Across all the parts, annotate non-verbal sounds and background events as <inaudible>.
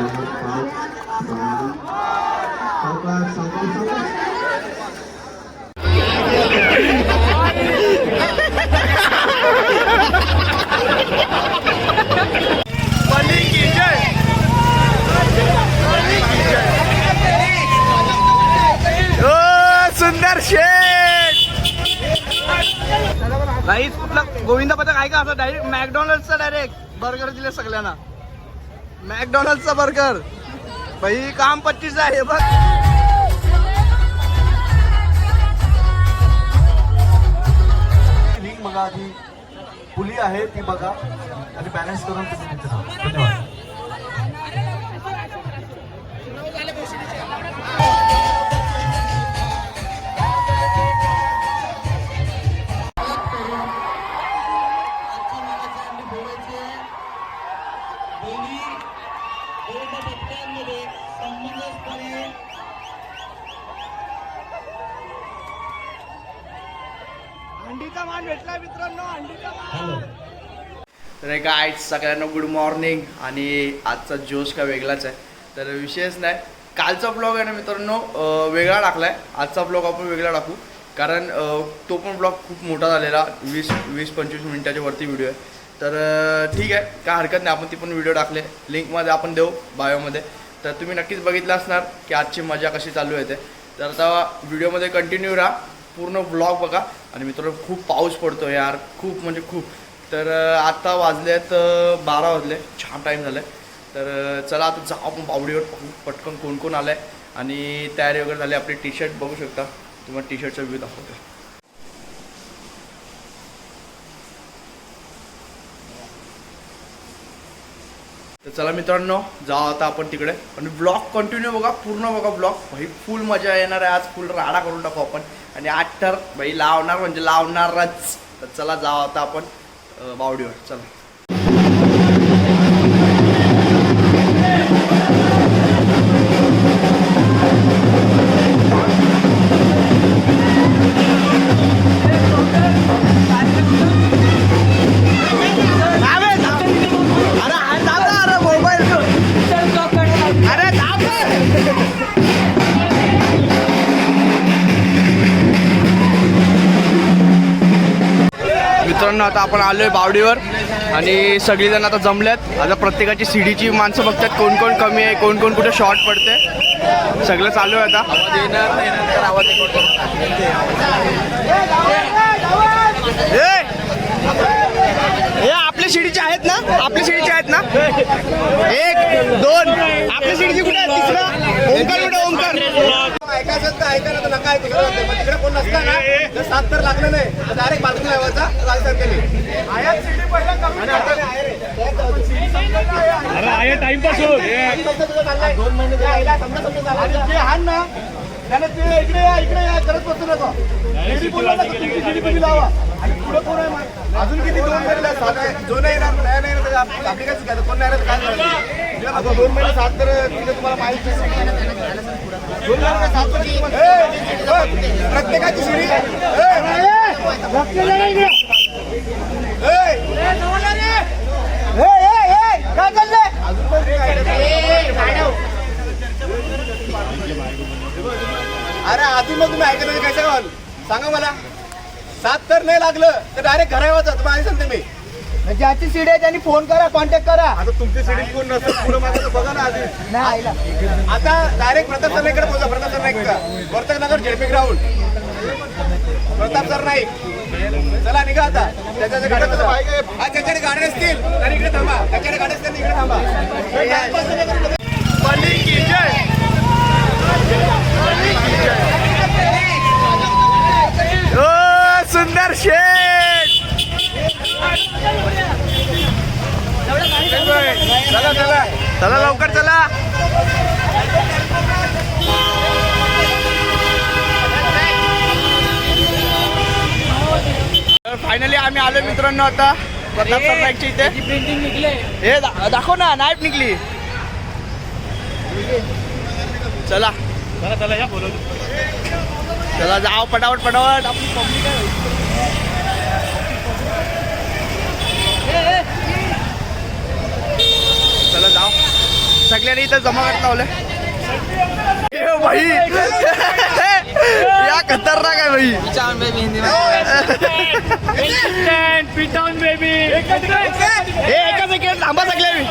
सावकाश सावकाश सावकाश सुंदर शेख काहीच कुठला गोविंदा पथक आहे का असं? डायरेक्ट मॅकडॉनल्डचा डायरेक्ट बर्गर दिले सगळ्यांना. मॅकडॉनल्डचा बर्गर. भाई काम पच्चीस आहे बघ. लिंक बघा आधी पुली आहे ती बघा आणि बॅलन्स करून धन्यवाद. तर काय सगळ्यांना गुड मॉर्निंग आणि आजचा जोश का वेगळाच आहे. तर विशेष नाही कालचा ब्लॉग आहे ना मित्रांनो वेगळा वेगळा टाकलाय. आजचा ब्लॉग आपण वेगळा टाकू. कारण तो पण ब्लॉग खूप मोठा झालेला वीस वीस पंचवीस मिनिटाच्या वरती व्हिडिओ आहे. तर ठीक आहे काय हरकत नाही आपण ती पण व्हिडिओ टाकले. लिंकमध्ये आपण देऊ बायोमध्ये तर तुम्ही नक्कीच बघितलं असणार की आजची मजा कशी चालू आहे ते. तर आता व्हिडिओमध्ये कंटिन्यू राहा. पूर्ण ब्लॉग बघा. आणि मित्रांनो खूप पाऊस पडतो यार. खूप म्हणजे खूप. तर आत्ता आता वाजले आहेत बारा वाजले. छान टाईम झालं तर चला आता जाऊ आपण बावडीवर पाहू. पटकन कोण कोण आलं आहे आणि तयारी वगैरे झाली. आपली टी शर्ट बघू शकता. तुम्हाला टी शर्टचा व्ह्यू दाखवतो. तर चला मित्रांनो जाऊ आता आपण तिकडे. आणि ब्लॉग कंटिन्यू बघा. पूर्ण बघा ब्लॉग भाई फुल मजा येणार आहे आज. फुल राडा करून टाकू आपण. आणि आठ तर भाई लावणार म्हणजे लावणारच. तर चला जाऊ आता आपण. बावडीवर चला. आता आपण आलोय बावडीवर आणि सगळीजण आता जमल्यात. आता प्रत्येकाची सीडीची माणसं बघतात कोण कोण कमी आहे कोण कोण कुठे शॉर्ट पडते सगळं चालू आहे आता! हे आपल्या शिडीचे आहेत ना? आपल्या शिडीचे आहेत ना? एक दोन. आपल्या शिडीची कुठे आहे तिसरा? ओंकार कुठे ओंकार. ऐका ना तर नका ऐकू तिकडे कोण नसता ना जर सात तर लागलं नाही. तर डायरेक्ट बाथरूम लावायचा राजस्थान केली. दोन महिने जे आईला समजा समजा झाला. जे हाण ना त्याने ते इकडे या इकडे या करत बसू नका. बोलला तुम्ही लावा. आणि पुढे कोण आहे? अजून किती दोन महिने? सात. जो नाही येणार नाही नाही येणार, आपली काय? कोण नाही काय करायचं? आता दोन महिने सात तर तिथे तुम्हाला माहिती दोन महिने सात तर प्रत्येकाची शिडी काय चाललंय अरे आधी मग तुम्ही नाही काय सांगाल सांगा मला सात तर नाही लागलं तर डायरेक्ट घरा तुम्ही आधी सांगते मी. ज्याची सीड आहे त्यांनी फोन करा कॉन्टॅक्ट करा. आता तुमची सिडी कोण नसतं पुढे माझं बघा ना आधी. नाही आईला. आता डायरेक्ट प्रताप सर इकडे पोहोचा प्रताप सर नाईक का Vartak Nagar ZP ground. Pratap sir Naik चला निघा आता. त्याच्या गाड्या हा त्याच्याकडे गाड्या असतील तर इकडे थांबा. त्याच्याकडे गाड्या असतील तर इकडे थांबा. बली की जय. बली की जय. ओ सुंदर शेठ चला चला. चला लवकर चला. फायनली आम्ही आलो मित्रांनो आता. प्रताप सरनाईकच्या इथे. निघले. हे दा- दाखव ना नाईट निघली. चला. चला जाओ पटापट पटापट. आपली पब्लिक आहे. चला जाओ. सगळ्यांनी इथं जमा करत लावलं ए भाई. या खतरनाक आहे भाई. हे एका सेकंड थांबा सगळ्या मी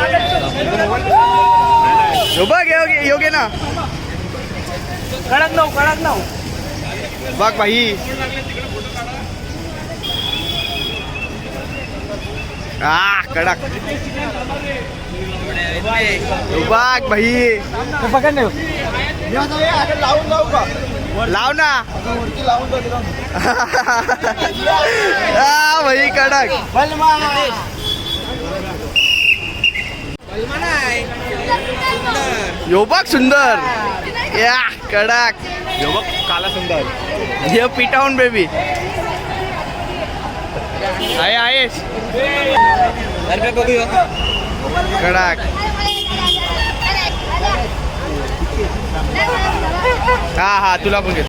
बघ योगे योगे ना कडक नाव कडक नाव. बघ भाई. आ कडक. बघ भाई. पकड नाही लावून लावू का लाव ना. <laughs> लावून भाई कडक. यो बघ सुंदर. या कडक. यो बघ काला सुंदर. हे पिटाऊन बेबी आहे आहेस कडक. हा हा तुला पण घे.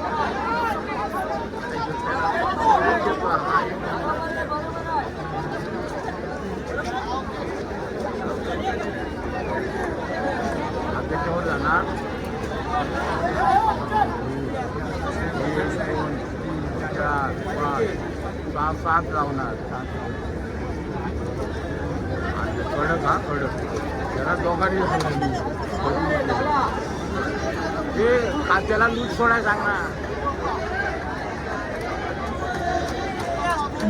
सात लावणार कडक हा कडक जरा दोघांनी ते कात्याला लूट सोडाय सांगणार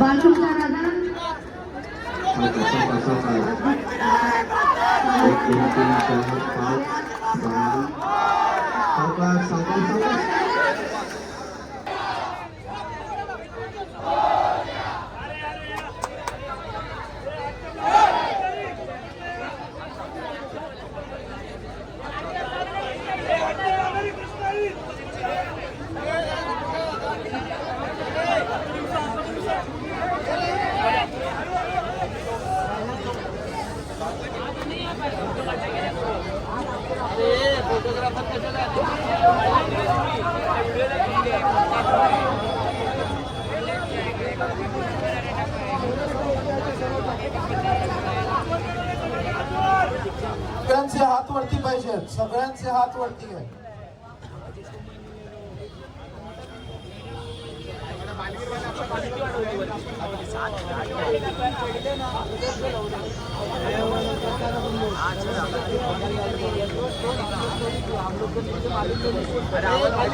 बाजूचा राजा एक सावकाश सावकाश सावकाश सगळ्यांचे हात वरती पाहिजे सगळ्यांचे हात वरती आहे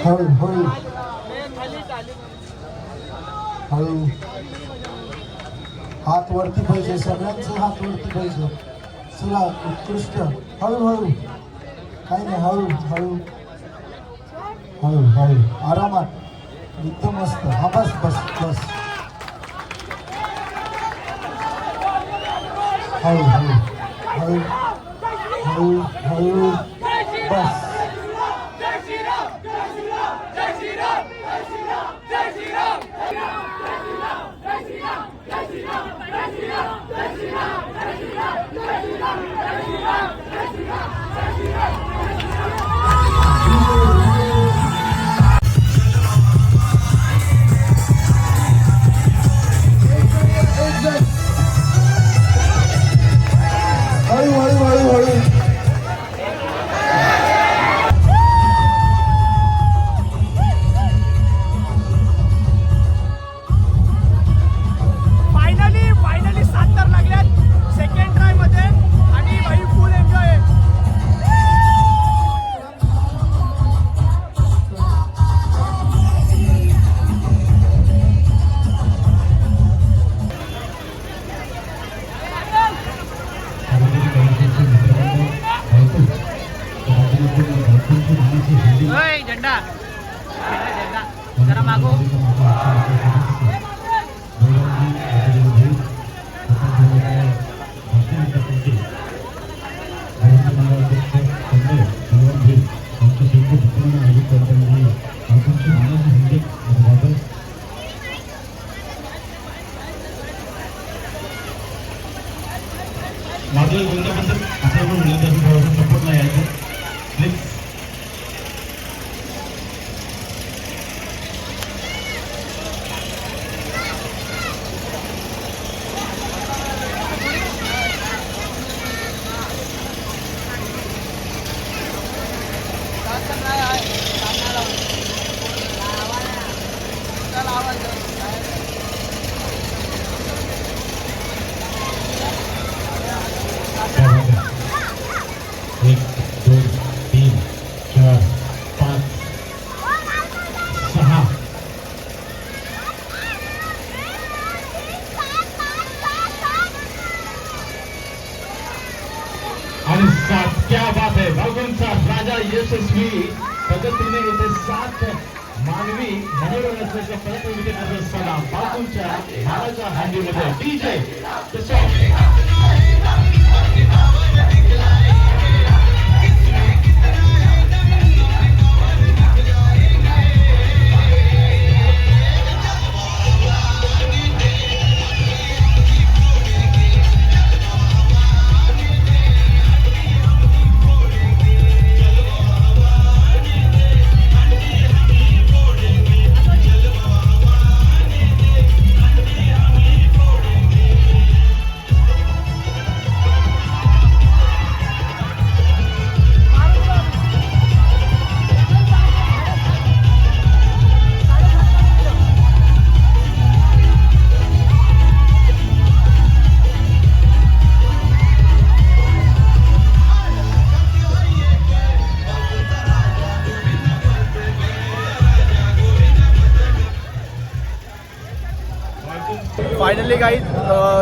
हळू हळू. हळू. हात वरती पाहिजे सगळ्यांचे हात वरती पाहिजे. चला उत्कृष्ट. हळू हळू. काही नाही हळू हळू. हळू हळू. आरामात. एकदम मस्त. हा बस बस बस. हळू हळू हळू हळू हळू बस मागील गुंतवणूक आपल्याकडून मिळत सपोर्ट नाही यायचं बात राजा यशस्वी पद्धतीने येथे सात मानवी मनोरंजनाचा परत विकेट असताना बापूंच्या भावाच्या हँडीमध्ये. डीजे फायनली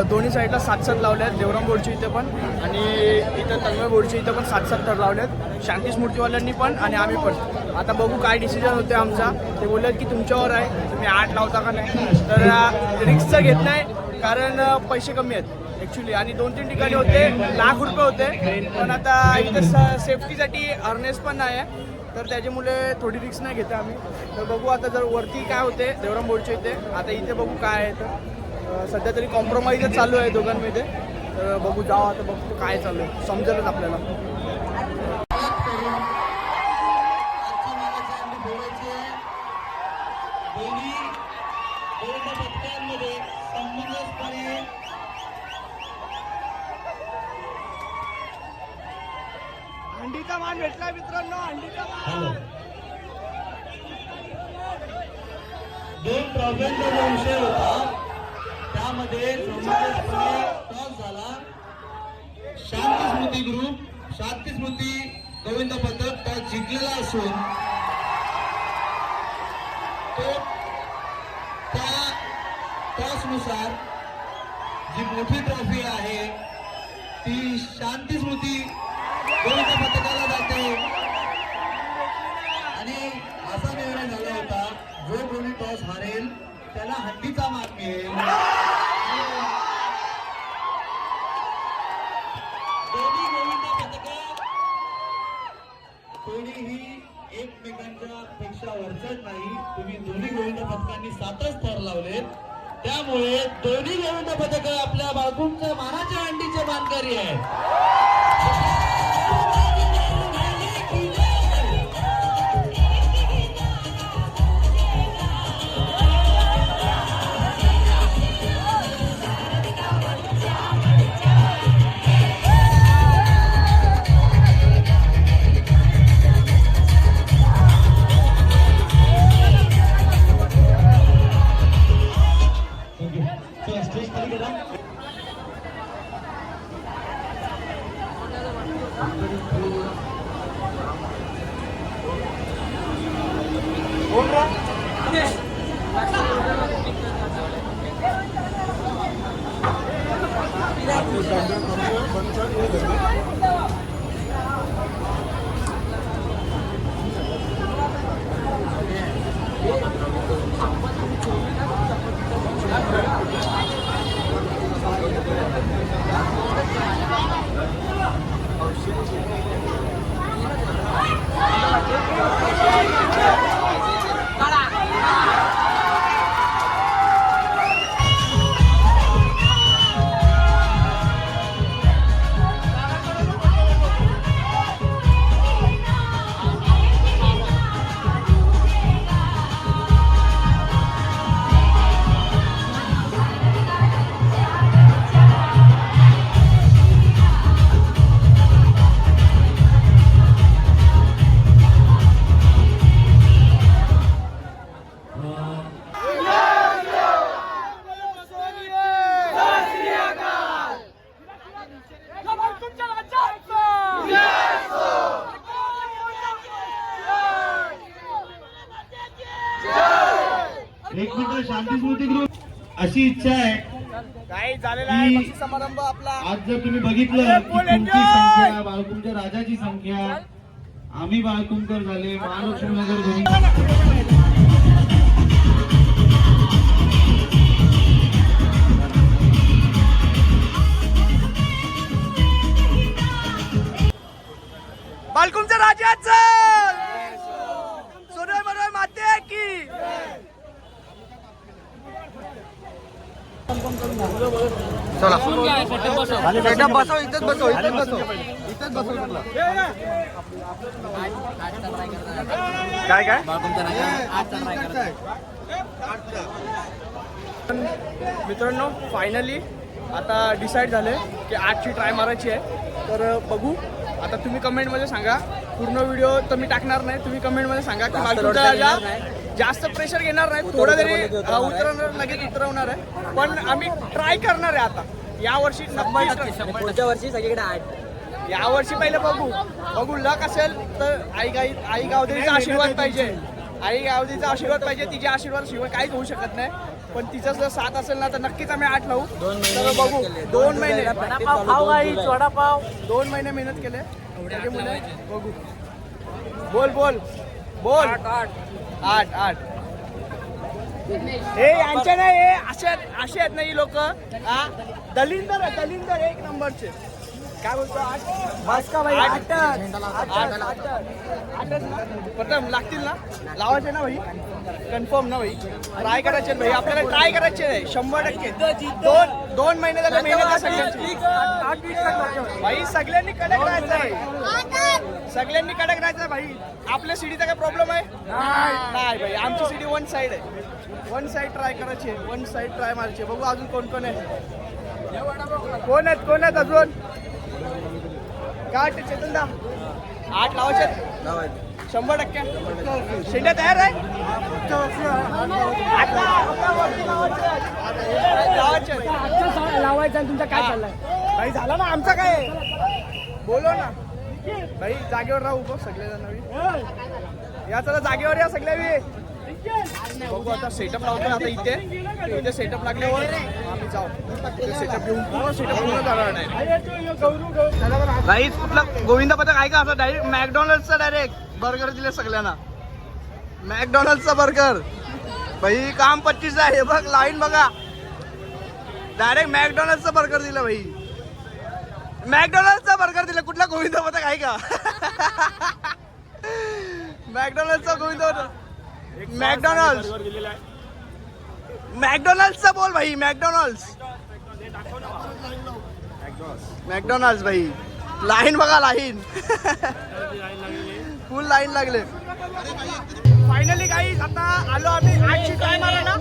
दोन्ही साईडला सात सात लावले आहेत देवराम बोर्डची इथे पण आणि इथं तन्मय बोर्डची इथं पण सात सात तर लावले आहेत शांती स्मृतीवाल्यांनी पण आणि आम्ही पण. आता बघू काय डिसिजन होते आमचा. ते बोलले की तुमच्यावर आहे. तुम्ही आठ लावता का नाही? तर रिक्सचं घेत नाही कारण पैसे कमी आहेत ॲक्च्युली आणि दोन तीन ठिकाणी होते लाख रुपये होते. पण आता इथं सेफ्टीसाठी अर्नेस पण नाही आहे. तर त्याच्यामुळे थोडी रिक्स नाही घेते आम्ही. तर बघू आता जर वरती काय होते देवराम बोर्डच्या इथे. आता इथे बघू काय आहे तर. सध्या तरी कॉम्प्रोमाइजच चालू आहे दोघांमध्ये. तर बघू जाऊ आता बघू काय चालू आहे. समजेलच आपल्याला. टॉसनुसार जी मोठी ट्रॉफी आहे ती शांती स्मृती कोणत्या पथकाला जाते. आणि असा निर्णय झाला होता जो कोणी टॉस हारेल त्याला हंडीचा मान मिळेल. दोन्ही पथक कोणीही एकमेकांच्या पेक्षा वरचत नाही. तुम्ही दोन्ही गोविंद पथकांनी सातच थर लावलेत. त्यामुळे दोन्ही गोविंद पथक आपल्या बाळकुंच्या मानाच्या अंडीचे मानकरी आहेत. एक मिनिट शांती स्मृती ग्रुप अशी इच्छा आहे काही झालेला आहे की- बक्षीस समारंभ आपला. आज जर तुम्ही बघितलं तुमची संख्या राजाची संख्या आम्ही बाळकुंकर झाले महालक्ष्मी नगर गोविंद बालकुमच्या राजाचं! चला. सेटअप बसव इथेच बसव इथेच बसव. इथेच बसव. काय काय? मित्रांनो फायनली आता डिसाईड झाले की आठची ट्राय मारायची आहे. तर बघू. आता तुम्ही कमेंटमध्ये सांगा. पूर्ण व्हिडिओ तर मी टाकणार नाही. तुम्ही कमेंटमध्ये सांगा की जास्त प्रेशर घेणार नाही. थोडं तरी अ, उतरवणार लगेच उतरवणार आहे. पण आम्ही ट्राय करणार आहे आता. यावर्षी नक्कीच try- पुढच्या वर्षी सगळीकडे आठ. यावर्षी पहिले बघू. बघू लक असेल तर आई गाई आई गावदेवीचा आशीर्वाद पाहिजे. आई गावदेवीचा आशीर्वाद पाहिजे तिच्या आशीर्वाद शिवाय काहीच होऊ शकत नाही. पण तिचा जर साथ असेल ना तर नक्कीच आम्ही आठ लावू. तर बघू. दोन महिने. वडापाव दोन महिने मेहनत केले. बघू. बोल बोल. बोल आठ. आठ हे यांच्या नाही हे असे असे आहेत ना ही लोक. दलिंदर दलिंदर एक नंबरचे. काय बोलतो आठ? बस का भाई आठ. प्रथम लागतील ना? लावायचे ना भाई? कन्फर्म ना भाई? ट्राय करायचे भाई. आपल्याला ट्राय करायचे आहे शंभर टक्के. दोन दोन महिने झाले मेहनत भाई सगळ्यांनी कडक राहायचं आहे. सगळ्यांनी कडक राहायचं भाई. आपल्या सिडीचा काय प्रॉब्लेम आहे? नाही. भाई आमची सिडी वन साइड आहे. वन साइड ट्राय करायची आहे. वन साइड ट्राय मारायची आहे. बघू अजून कोण कोण आहे. कोण आहेत? कोण आहेत अजून? काय चेतन दा. आठ लावायचे? शंभर टक्के. शेंड्या तयार आहे? लावायचे तुमचा काय चाललाय? झाला ना आमचा काय? आहे? बोलो ना. भाई जागेवर राहू बघ सगळेजण नवी या चला जागेवर या सगळ्या बी. बघू आता सेटअप लावतो आता इथे. इथे सेटअप लागल्यावर आम्ही जाऊ. सेटअप घेऊन पूर्ण सेटअप पूर्ण जाणार नाही. राईस कुठला गोविंदा पथक आहे का असं डायरेक्ट मॅकडॉनल्डचा डायरेक्ट बर्गर दिले सगळ्यांना. मॅकडॉनल्डचा बर्गर भाई काम पच्चीस आहे. बघ लाईन बघा. डायरेक्ट मॅकडॉनल्डचा बर्गर दिलं भाई. मॅकडॉनल्डचा बर्गर दिला. कुठला गोविंदा पथक आहे का? मॅकडॉनल्डचा गोविंदा मॅकडॉनल्ड मॅकडॉनल्डचा बोल भाई मॅकडॉनल्ड मॅकडॉनल्ड भाई. लाईन बघा लाईन. फुल लाईन लागले. फायनली काही आता आलो आम्ही. आठची ट्राय मारायला.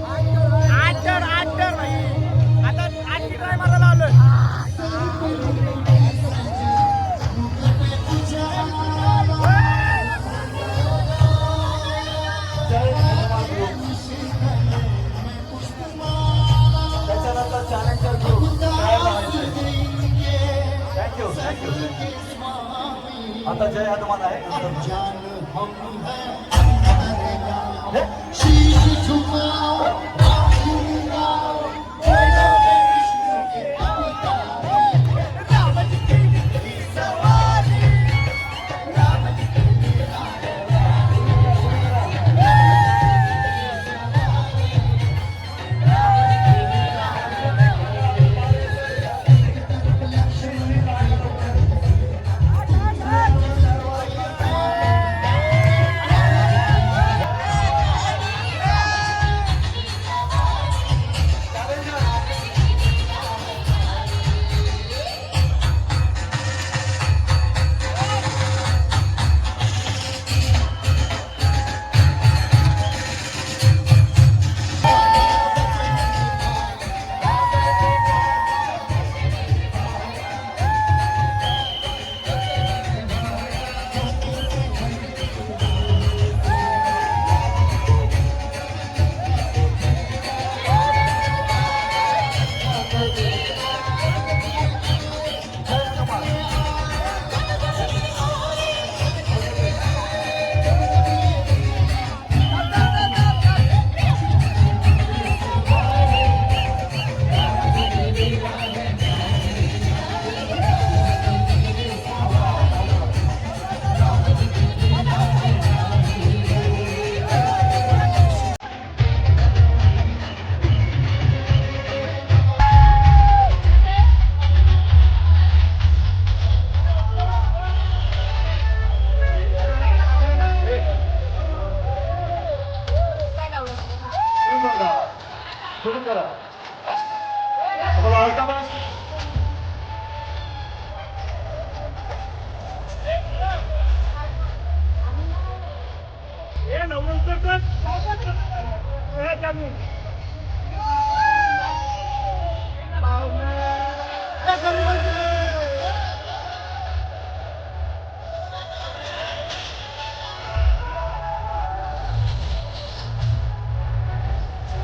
आता जय हनुमान आहे.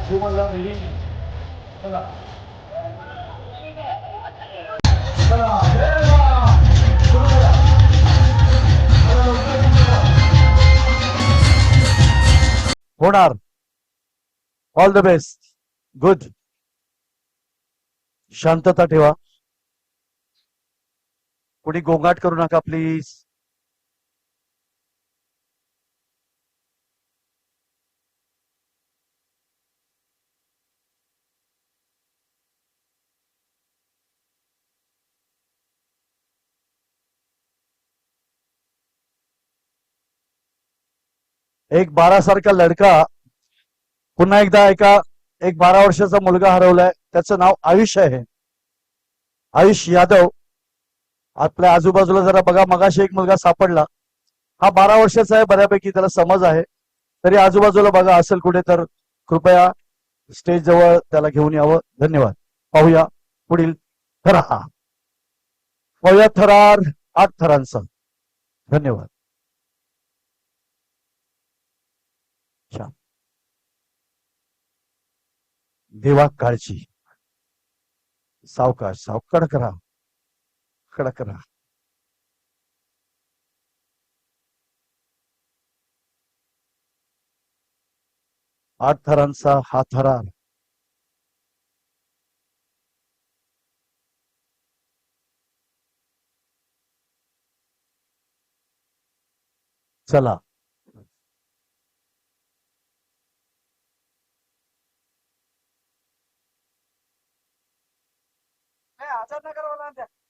சுமந்தா ரெடி நல்லா ऑल द बेस्ट गुड शांतता ठेवा. कोणी गोंगाट करू नका प्लीज एक बारा सारखा लडका पुन्हा एकदा एका एक बारा वर्षाचा मुलगा हरवलाय त्याचं नाव आयुष आहे. आयुष यादव आपल्या आजूबाजूला जरा बघा मगाशी एक मुलगा सापडला. हा बारा वर्षाचा आहे बऱ्यापैकी त्याला समज आहे. तरी आजूबाजूला बघा असेल कुठे तर कृपया स्टेज जवळ त्याला घेऊन यावं. धन्यवाद. पाहूया पुढील थरा पाहूया थरार आठ थरांचा. धन्यवाद. देवा काळजी. सावकाश साव कडक राहा. कडक राहा. आठ थरांचा हा थरार चला. なかろうなんて